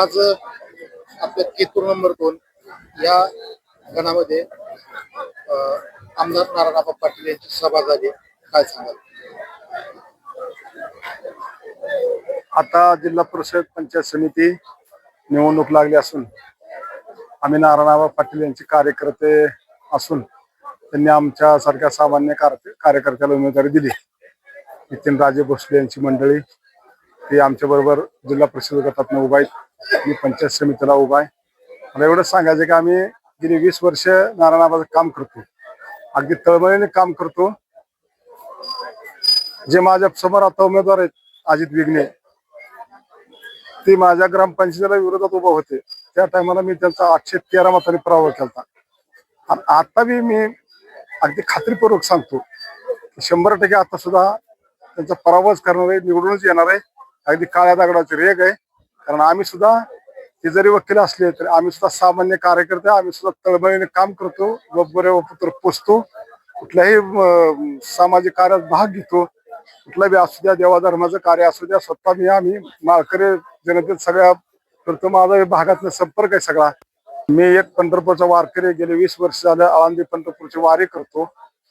आज आपल्या केतूर नंबर दोन या गणामध्ये आमदार नारायणबा पाटील यांची सभा झाली. काय सांगाल? आता जिल्हा परिषद पंचायत समिती निवडणूक लागली असून आम्ही नारायणराव पाटील यांचे कार्यकर्ते असून त्यांनी आमच्या सारख्या सामान्य कार्यकर्त्याला उमेदवारी दिली. नितीन राजे भोसले यांची मंडळी ती आमच्या बरोबर जिल्हा परिषद गटात उभा आहेत. मी पंचायत समितीला उभा आहे. मला एवढंच सांगायचं की आम्ही गेली वीस वर्ष नारायणाबाचं काम करतो. अगदी तळमळीने काम करतो. जे माझ्यासमोर आता उमेदवार आहेत अजित विघ्ने ते माझ्या ग्रामपंचायतीला विरोधात उभा होते. त्या टायमाला मी त्यांचा आठशे तेरा मताने पराभव केला आणि आता बी मी अगदी खात्रीपूर्वक सांगतो शंभर टक्के आता सुद्धा त्यांचा पराभवच करणार आहे निवडूनच येणार आहे. अगदी काळ्या दगडाची रेग आहे. कारण आम्ही सुद्धा ते जरी वकील असले तरी आम्ही सुद्धा सामान्य कार्यकर्ते आम्ही सुद्धा तळमळीने काम करतो बरे पोचतो कुठल्याही सामाजिक कार्यात भाग घेतो कुठला बी असू द्या देवा धर्माचं कार्य असू द्या स्वतः मी आम्ही माळकरी जनतेत सगळ्या करतो माझा या भागातला संपर्क आहे सगळा. मी एक पंढरपूरचा वारकरी गेले वीस वर्ष झालं आळंदी पंढरपूरची वारी करतो.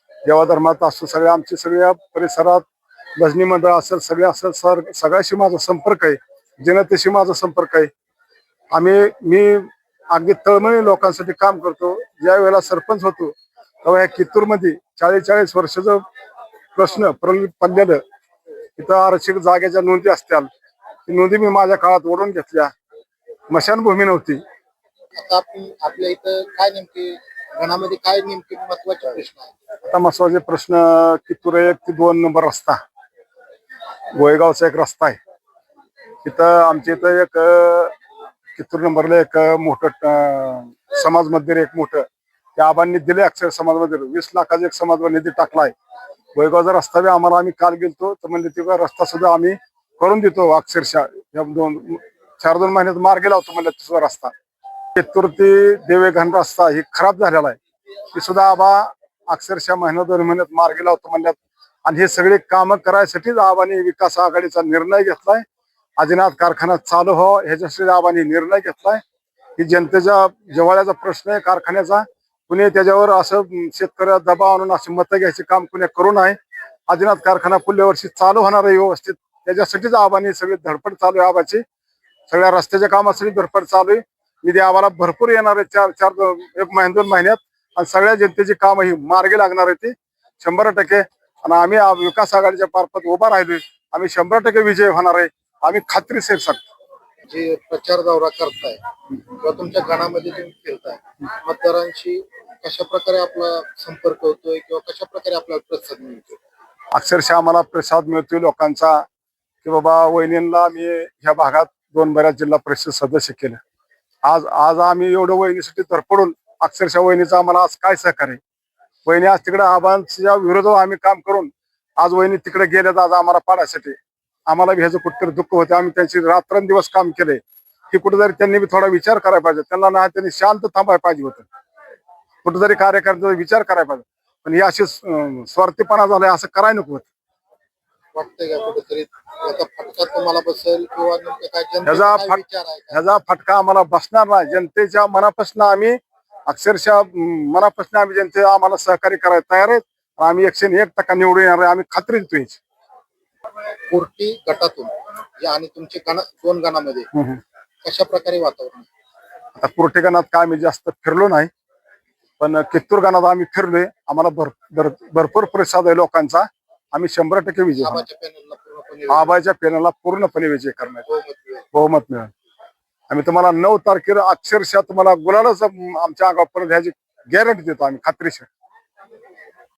देवा धर्मात असतो सगळ्या आमची सगळ्या परिसरात भजनी मंडळ असेल सगळे असेल सर सगळ्याशी माझा संपर्क आहे. जनतेशी माझा संपर्क आहे. आम्ही मी अगदी तळमळी लोकांसाठी काम करतो. ज्या वेळेला सरपंच होतो तेव्हा या कित्तूरमध्ये चाळीस चाळीस वर्षाचं प्रश्न प्रलंबित पडलेलं. इथं आरक्षित जागेच्या नोंदी असत्या ती नोंदी मी माझ्या काळात ओढून घेतल्या. मशानभूमी नव्हती. आता आपण आपल्या इथं काय नेमके गणामध्ये काय नेमके महत्त्वाचे प्रश्न आहेत? आता महत्त्वाचे प्रश्न कित्तूर एक ते दोन नंबर रस्ता. गोयगावचा एक रस्ता आहे. तिथं आमच्या इथं एक कित्तूर नंबरला एक मोठं समाज मंदिर एक मोठं. त्या आबांनी दिले अक्षर समाज मंदिर. वीस लाखाचा एक समाज निधी टाकलाय. वैगावचा रस्ता बी आम्हाला आम्ही काल गेलतो. तर म्हणजे तिथं रस्ता सुद्धा आम्ही करून देतो अक्षरशः. या दोन चार दोन महिन्यात मार्गे लावतो म्हणजे सुद्धा रस्ता. कित्तूर ते देवेघन रस्ता ही खराब झालेला आहे. ती सुद्धा आबा अक्षरशः महिना दोन महिन्यात मार्गी लावतो म्हणल्यात. आणि हे सगळे कामं करायसाठीच आबाने विकास आघाडीचा निर्णय घेतलाय. आदिनाथ कारखाना चालू हो ह्याच्यासाठी आबांनी निर्णय घेतलाय की जनतेच्या जवळचा प्रश्न आहे कारखान्याचा कुणी त्याच्यावर असं शेतकऱ्या दबाव आणून असं मतं घ्यायचे काम कुणी करू नये. आदिनाथ कारखाना पुढल्या वर्षी चालू होणार आहे व्यवस्थित. त्याच्यासाठीच आबाने सगळी धडपड चालू आहे आबाची. सगळ्या रस्त्याच्या कामासाठी धडपड चालू आहे. निधी आम्हाला भरपूर येणार आहे चार चार एक महिन दोन महिन्यात. आणि सगळ्या जनतेची कामं ही मार्गी लागणार आहे ती. शंभर टक्के. आणि आम्ही विकास आघाडीच्या मार्फत उभा राहिलोय. आम्ही शंभर टक्के विजय होणार आहे. आम्ही खात्रीशीर सांगतो. जे प्रचार दौरा करताय किंवा तुमच्या गणामध्ये तुम्ही फिरताय मतदारांशी कशा प्रकारे आपला संपर्क होतोय किंवा कशा प्रकारे आपल्याला प्रतिसाद मिळतो अक्षरशः आम्हाला प्रसाद मिळतोय लोकांचा की बाबा वहिनींना मी ह्या भागात दोन बऱ्याच जिल्हा परिषद सदस्य केलं आज आज आम्ही एवढं वहिनीसाठी धडपडून अक्षरशः वहिनीचं आम्हाला आज काय सहकार्य? वहिनी आज तिकडे आबांच्या विरोधात आम्ही काम करून आज वहिनी तिकडे गेल्यात आज आम्हाला पाडायसाठी. आम्हाला बी ह्याचं कुठतरी दुःख होते. आम्ही त्यांची रात्रंदिवस काम केले. की कुठेतरी त्यांनी बी थोडा विचार करायला पाहिजे. त्यांना ना त्यांनी शांत थांबायला पाहिजे होतं. कुठेतरी कार्यकर्त्याचा विचार करायला पाहिजे. पण हे असे स्वार्थीपणा झालाय असं करायला नको होतं. ह्याचा? ह्याचा फटका आम्हाला बसणार नाही. जनतेच्या मनापासून आम्ही अक्षरशः मनापासून आम्ही जनते आम्हाला सहकार्य करायला तयार आहेत. आम्ही एकशे एक टक्का निवडून येणार आहे. आम्ही खात्री देतो याची. कोर्टी गटातून आणि तुमचे गण दोन गणामध्ये हम्म. कशा प्रकारे वातावरण आहे? आता कुर्टेगानात काय मी जास्त फिरलो नाही पण कित्तूर गाणात आम्ही फिरलोय आम्हाला भर भर- भरपूर प्रतिसाद आहे लोकांचा आम्ही शंभर टक्के विजय होणार. आबाच्या पॅनलला पूर्णपणे आबाच्या पेनाला पूर्णपणे विजय करणार बहुमत मिळेल. बहुमत मिळेल आम्ही तुम्हाला नऊ तारखेला अक्षरशः तुम्हाला गुलालच आमच्या अंगावर ह्याची गॅरंटी देतो आम्ही खात्रीशीर